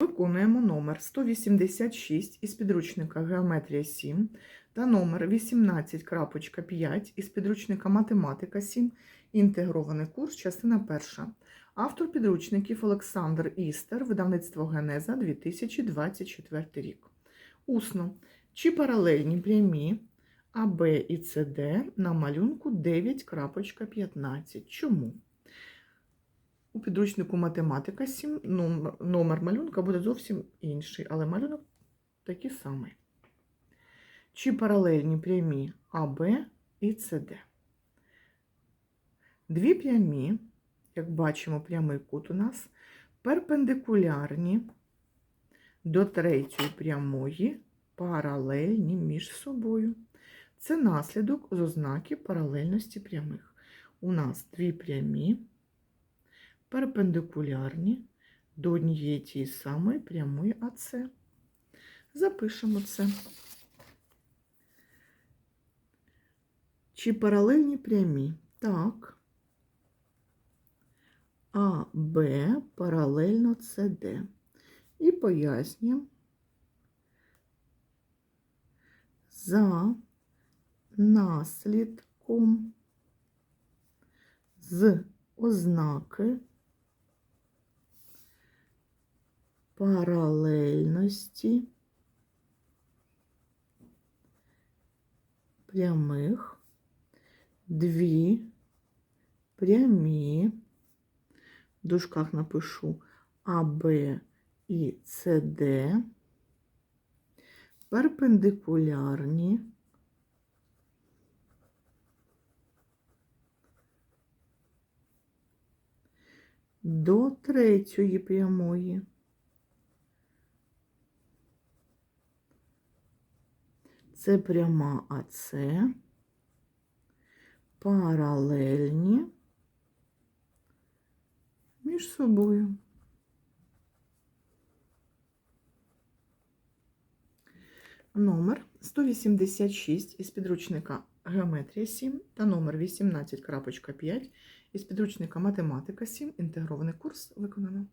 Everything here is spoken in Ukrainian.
Виконуємо номер 186 із підручника Геометрія 7 та номер 18.5 із підручника Математика 7. Інтегрований курс, частина 1. Автор підручників Олександр Істер, видавництво Генеза 2024 рік. Усно. Чи паралельні прямі АБ і СД на малюнку 9.15. Чому? У підручнику математика 7 номер, номер малюнка буде зовсім інший, але малюнок такий самий. Чи паралельні прямі АБ і СД. Дві прямі, як бачимо, прямий кут у нас перпендикулярні до третьої прямої, паралельні між собою. Це наслідок з ознаки паралельності прямих. У нас дві прямі перпендикулярні до однієї тієї самої прямої АЦ. Запишемо це. Чи паралельні прямі? Так. А, Б паралельно СД. І пояснюємо за наслідком з ознаки паралельності прямих дві прямі, в дужках напишу АБ і СД, перпендикулярні. До третьої прямої. Це пряма АЦ, паралельні між собою. Номер 186 із підручника Геометрія 7 та номер 18.5 із підручника Математика 7. Інтегрований курс виконано.